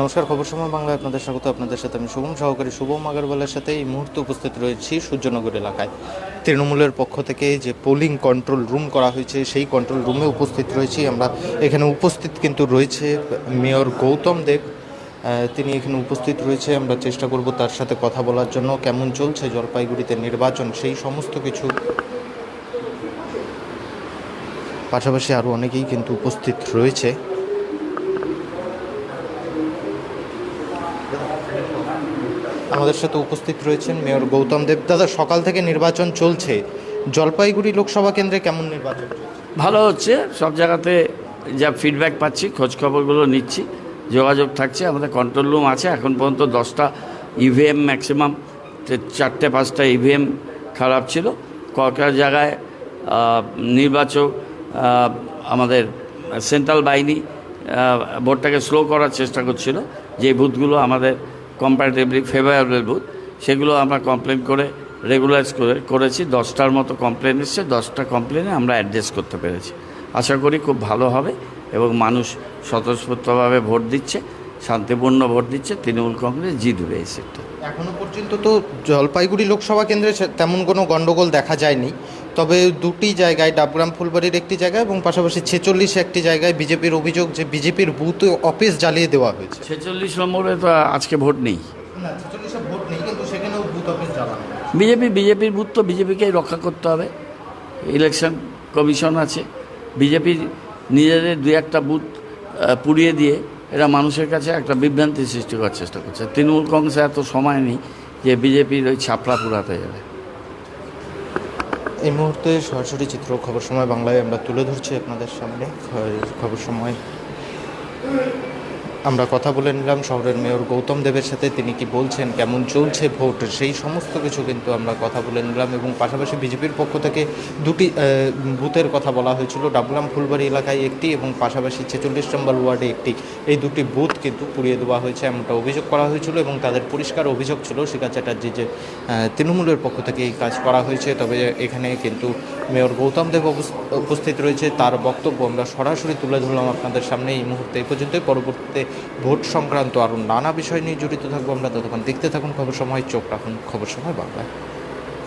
নমস্কার, খবর সময় বাংলায় আপনাদের স্বাগত। আপনাদের সাথে আমি শুভম, সহকারী শুভম আগারওয়ালের সাথে এই মুহূর্তে উপস্থিত রয়েছি সূর্যনগর এলাকায়। তৃণমূলের পক্ষ থেকে যে পোলিং কন্ট্রোল রুম করা হয়েছে, সেই কন্ট্রোল রুমে উপস্থিত রয়েছি আমরা। এখানে উপস্থিত কিন্তু রয়েছে মেয়র গৌতম দেব। তিনি এখানে উপস্থিত রয়েছে, আমরা চেষ্টা করব তার সাথে কথা বলার জন্য। কেমন চলছে জলপাইগুড়িতে নির্বাচন, সেই সমস্ত কিছু? পাশাপাশি আরও অনেকেই কিন্তু উপস্থিত রয়েছে। আমাদের সাথে উপস্থিত রয়েছেন মেয়র গৌতম দেব। দাদা, সকাল থেকে নির্বাচন চলছে। জলপাইগুড়ি লোকসভা কেন্দ্রে কেমন নির্বাচন ভালো হচ্ছে। সব জায়গাতে যা ফিডব্যাক পাচ্ছি, খোঁজখবরগুলো নিচ্ছি। যোগাযোগ থাকছে, আমাদের কন্ট্রোল রুম আছে। এখন পর্যন্ত দশটা ইভিএম ম্যাক্সিমাম চারটে পাঁচটা ইভিএম খারাপ ছিল। কয়েকটা জায়গায় নির্বাচক আমাদের সেন্ট্রাল বাহিনী ভোটটাকে স্লো করার চেষ্টা করছিল। যে বুথগুলো আমাদের কম্পারেটিভলি ফেভারেবল বুথ সেগুলো আমরা কমপ্লেন করে রেগুলাইজ করে, করেছি, দশটার মতো কমপ্লেন এসছে, দশটা কমপ্লেনে আমরা অ্যাড্রেস করতে পেরেছি। আশা করি খুব ভালো হবে এবং মানুষ স্বতঃস্ফূর্তভাবে ভোট দিচ্ছে, শান্তিপূর্ণ ভোট দিচ্ছে, তৃণমূল কংগ্রেস জিতবে এই সিটটা এখনও পর্যন্ত তো জলপাইগুড়ি লোকসভা কেন্দ্রে তেমন কোনো গণ্ডগোল দেখা যায়নি। তবে দুটি জায়গায় ডাবগ্রাম ফুলবাড়ির একটি জায়গায় এবং পাশাপাশি ছেচল্লিশ একটি জায়গায় বিজেপির অভিযোগ যে বিজেপির বুথ অফিস জ্বালিয়ে দেওয়া হয়েছে। ছেচল্লিশ নম্বরে তো আজকে ভোট নেই। না ভোট নেই কিন্তু সেখানেও বুথ অফিস জ্বালানো বিজেপি বিজেপির বুথ তো বিজেপিকেই রক্ষা করতে হবে। ইলেকশন কমিশন আছে। বিজেপির নিজেদের দু একটা বুথ পুড়িয়ে দিয়ে এরা মানুষের কাছে একটা বিভ্রান্তি সৃষ্টি করার চেষ্টা করছে। তৃণমূল কংগ্রেসে এত সময় নেই যে বিজেপির ওই ছাপড়া পুরাতে যাবে। এই মুহূর্তে সরাসরি চিত্র খবর সময় বাংলায় আমরা তুলে ধরছি আপনাদের সামনে। খবর সময়। আমরা কথা বলে নিলাম। শহরের মেয়র গৌতম দেবের সাথে তিনি কি বলছেন, কেমন চলছে ভোট, সেই সমস্ত কিছু কিন্তু আমরা কথা বলে নিলাম এবং পাশাপাশি বিজেপির পক্ষ থেকে দুটি বুথের কথা বলা হয়েছিল। ডাবলাম ফুলবাড়ি এলাকায় একটি এবং পাশাপাশি ছেচল্লিশ নম্বর ওয়ার্ডে একটি। এই দুটি বুথ কিন্তু পুড়িয়ে দেওয়া হয়েছে এমনটা অভিযোগ করা হয়েছিল এবং তাদের পরিষ্কার অভিযোগ ছিল। শিকা চ্যাটার্জি যে তৃণমূলের পক্ষ থেকে এই কাজ করা হয়েছে। তবে এখানে কিন্তু মেয়র গৌতম দেব উপস্থিত রয়েছে। তার বক্তব্য আমরা সরাসরি তুলে ধরলাম আপনাদের সামনে এই মুহূর্তে। এই পর্যন্তই। পরবর্তীতে ভোট সংক্রান্ত আরও নানা বিষয় নিয়ে জড়িত থাকব আমরা। ততক্ষণ দেখতে থাকুন, খবর সময়, চোখ রাখুন, খবর সময় বাংলায়।